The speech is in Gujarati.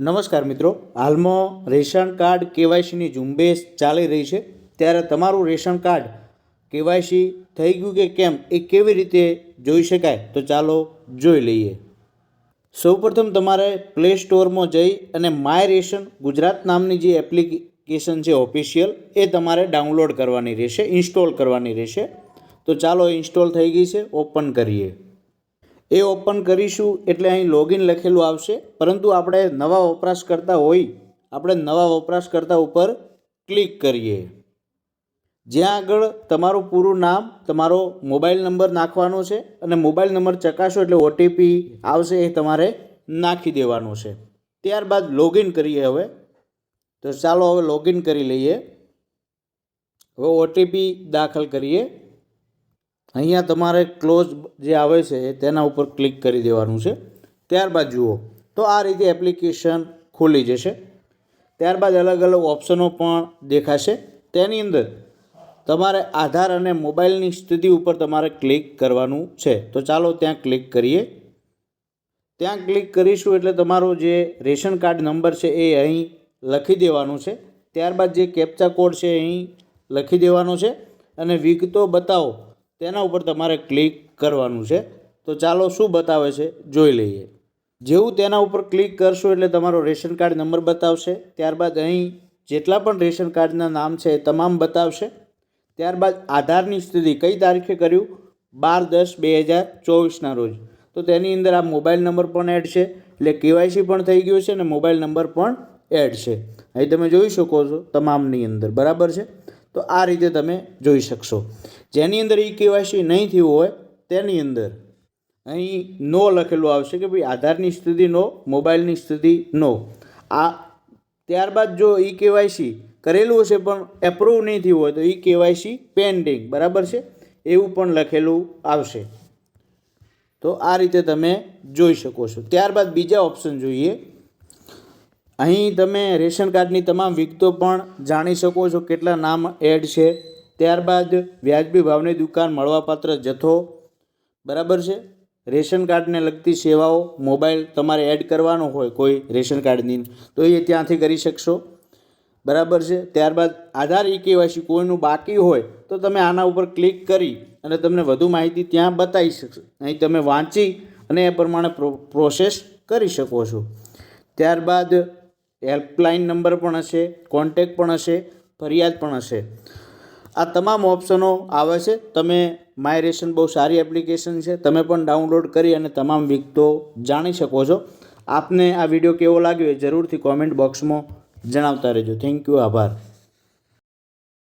નમસ્કાર મિત્રો, હાલમાં રેશન કાર્ડ કેવાયસીની ઝુંબેશ ચાલી રહી છે. ત્યારે તમારું રેશન કાર્ડ કેવાયસી થઈ ગયું કે કેમ, એ કેવી રીતે જોઈ શકાય? તો ચાલો જોઈ લઈએ. સૌપ્રથમ તમારે પ્લે સ્ટોરમાં જઈ અને માય રેશન ગુજરાત નામની જે એપ્લિકેશન છે ઓફિશિયલ એ તમારે ડાઉનલોડ કરવાની રહેશે ઇન્સ્ટોલ કરવાની રહેશે. તો ચાલો ઇન્સ્ટોલ થઈ ગઈ છે ઓપન કરીએ. એ ઓપન કરીશું એટલે અહીં લોગિન લખેલું આવશે. પરંતુ આપણે નવા વપરાશકર્તા હોય, આપણે નવા વપરાશકર્તા ઉપર ક્લિક કરીએ. જ્યાં આગળ તમારું પૂરું નામ, તમારો મોબાઈલ નંબર નાખવાનો છે અને મોબાઈલ નંબર ચકાસો એટલે ઓટીપી આવશે એ તમારે નાખી દેવાનો છે. ત્યારબાદ લોગિન કરીએ હવે. તો ચાલો હવે લોગિન કરી લઈએ. હવે ઓટીપી દાખલ કરીએ. અહીંયા તમારે ક્લોઝ જે આવે છે, તેના ઉપર ક્લિક કરી દેવાનું છે. ત્યારબાદ જુઓ, તો આ રીતે એપ્લિકેશન ખુલી જશે. ત્યારબાદ અલગ અલગ ઓપ્શનો પણ દેખાશે. તેની અંદર તમારે આધાર અને મોબાઈલની સ્થિતિ ઉપર તમારે ક્લિક કરવાનું છે. તો ચાલો ત્યાં ક્લિક કરીએ. ત્યાં ક્લિક કરીશું એટલે તમારો જે રેશન કાર્ડ નંબર છે એ અહીં લખી દેવાનું છે. ત્યારબાદ જે કેપ્ચા કોડ છે અહીં લખી દેવાનો છે. અને વિગતો બતાવો. તેના ઉપર તમારે ક્લિક કરવાનું છે. તો ચાલો શું બતાવે છે? જોઈ લઈએ. જેવું તેના ઉપર ક્લિક કરશો એટલે તમારો રેશન કાર્ડ નંબર બતાવશે. ત્યારબાદ અહીં જેટલા પણ રેશન કાર્ડના નામ છે એ તમામ બતાવશે. ત્યારબાદ આધારની સ્થિતિ કઈ તારીખે કર્યું? બાર દસ બે હજાર ચોવીસના રોજ. તો તેની અંદર આ મોબાઈલ નંબર પણ એડ છે. એટલે કેવાયસી પણ થઈ ગયું છે અને મોબાઈલ નંબર પણ એડ છે. અહીં તમે જોઈ શકો છો તમામની અંદર. બરાબર છે? તો આ રીતે તમે જોઈ શકશો. જેની અંદર ઈ કેવાયસી નહીં થયું હોય, તેની અંદર અહીં નો લખેલું આવશે કે ભાઈ આધારની સ્થિતિ નો, મોબાઈલની સ્થિતિ નો. આ ત્યારબાદ જો ઈ કેવાયસી કરેલું હશે પણ એપ્રુવ નહીં થયું હોય તો ઈ કેવાયસી પેન્ડિંગ બરાબર છે? એવું પણ લખેલું આવશે. તો આ રીતે તમે જોઈ શકો છો. ત્યારબાદ બીજા ઓપ્શન જોઈએ. અહીં તમે રેશન કાર્ડની તમામ વિગતો પણ જાણી શકો છો કેટલા નામ એડ છે. ત્યારબાદ વ્યાજબી ભાવની દુકાન મળવાપાત્ર જથ્થો, બરાબર છે? રેશન કાર્ડને લગતી સેવાઓ મોબાઈલ તમારે એડ કરવાનો હોય કોઈ રેશન કાર્ડની, તો એ ત્યાંથી કરી શકશો. બરાબર છે? ત્યારબાદ આધાર ઈ કેવાયસી કોઈનું બાકી હોય તો તમે આના ઉપર ક્લિક કરી અને તમને વધુ માહિતી ત્યાં બતાવી શકશો. અહીં તમે વાંચી અને એ પ્રમાણે પ્રો, પ્રોસેસ કરી શકો છો. ત્યારબાદ હેલ્પલાઇન નંબર પણ હશે કોન્ટેક પણ હશે, ફરિયાદ પણ હશે. આ તમામ ઓપ્શનો આવે છે. તમે માય રેશન બહુ સારી એપ્લિકેશન છે. તમે પણ ડાઉનલોડ કરી અને તમામ વિગતો જાણી શકો છો. આપને આ વીડિયો કેવો લાગ્યો એ જરૂરથી કોમેન્ટ બોક્સમાં જણાવતા રહેજો. થેન્ક યુ, આભાર.